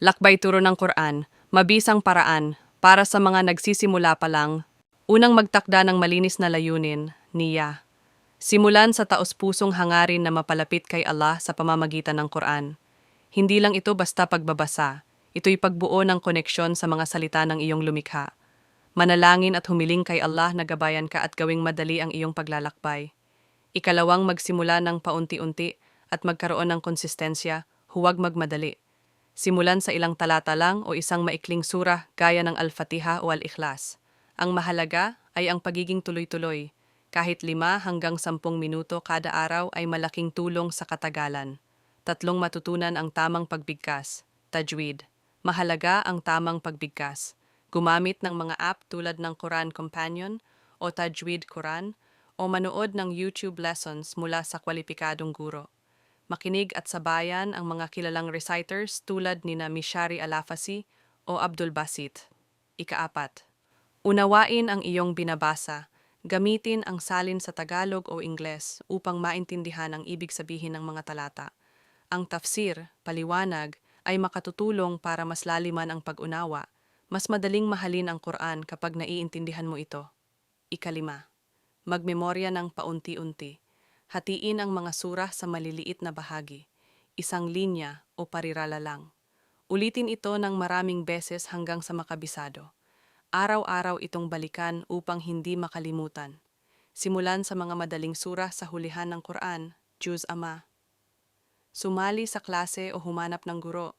Lakbay turo ng Quran, mabisang paraan, para sa mga nagsisimula pa lang, unang magtakda ng malinis na layunin, niya. Simulan sa taos-pusong hangarin na mapalapit kay Allah sa pamamagitan ng Quran. Hindi lang ito basta pagbabasa, ito'y pagbuo ng koneksyon sa mga salita ng iyong lumikha. Manalangin at humiling kay Allah na gabayan ka at gawing madali ang iyong paglalakbay. Ikalawang magsimula ng paunti-unti at magkaroon ng konsistensya, huwag magmadali. Simulan sa ilang talata lang o isang maikling sura gaya ng Al-Fatiha o Al-Ikhlas. Ang mahalaga ay ang pagiging tuloy-tuloy. Kahit lima hanggang sampung minuto kada araw ay malaking tulong sa katagalan. Tatlong matutunan ang tamang pagbigkas. Tajwid. Mahalaga ang tamang pagbigkas. Gumamit ng mga app tulad ng Quran Companion o Tajwid Quran o manood ng YouTube lessons mula sa kwalipikadong guro. Makinig at sabayan ang mga kilalang reciters tulad ni na Mishari Alafasi o Abdul Basit. Ikaapat. Unawain ang iyong binabasa. Gamitin ang salin sa Tagalog o Ingles upang maintindihan ang ibig sabihin ng mga talata. Ang tafsir, paliwanag, ay makatutulong para mas laliman ang pag-unawa. Mas madaling mahalin ang Quran kapag naiintindihan mo ito. Ikalima. Magmemorya ng paunti-unti. Hatiin ang mga surah sa maliliit na bahagi, isang linya o parirala lang. Ulitin ito ng maraming beses hanggang sa makabisado. Araw-araw itong balikan upang hindi makalimutan. Simulan sa mga madaling surah sa hulihan ng Quran, Juz Ama. Sumali sa klase o humanap ng guro.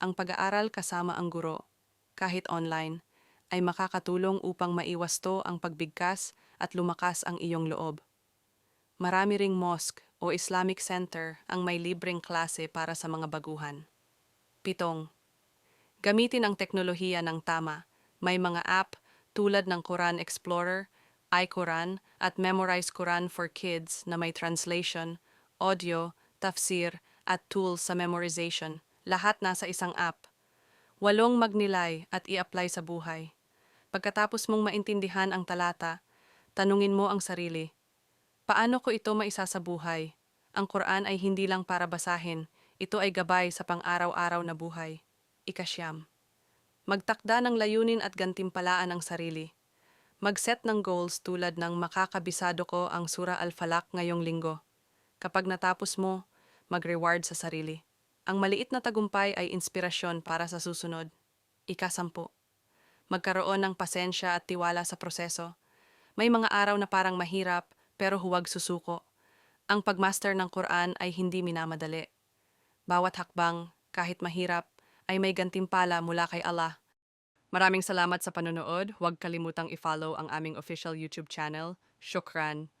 Ang pag-aaral kasama ang guro, kahit online, ay makakatulong upang maiwasto ang pagbigkas at lumakas ang iyong loob. Marami ring mosque o Islamic Center ang may libreng klase para sa mga baguhan. Pitong, gamitin ang teknolohiya ng tama. May mga app tulad ng Quran Explorer, iQuran at Memorize Quran for Kids na may translation, audio, tafsir at tools sa memorization. Lahat nasa isang app. Walong magnilay at i-apply sa buhay. Pagkatapos mong maintindihan ang talata, tanungin mo ang sarili, paano ko ito maisasabuhay? Ang Quran ay hindi lang para basahin, ito ay gabay sa pang-araw-araw na buhay. Ikasyam. Magtakda ng layunin at gantimpalaan ang sarili. Mag-set ng goals tulad ng makakabisado ko ang Sura Al-Falaq ngayong linggo. Kapag natapos mo, mag-reward sa sarili. Ang maliit na tagumpay ay inspirasyon para sa susunod. Ikasampu. Magkaroon ng pasensya at tiwala sa proseso. May mga araw na parang mahirap, pero huwag susuko. Ang pagmaster ng Quran ay hindi minamadali. Bawat hakbang, kahit mahirap, ay may gantimpala mula kay Allah. Maraming salamat sa panonood. Huwag kalimutang i-follow ang aming official YouTube channel. Shukran.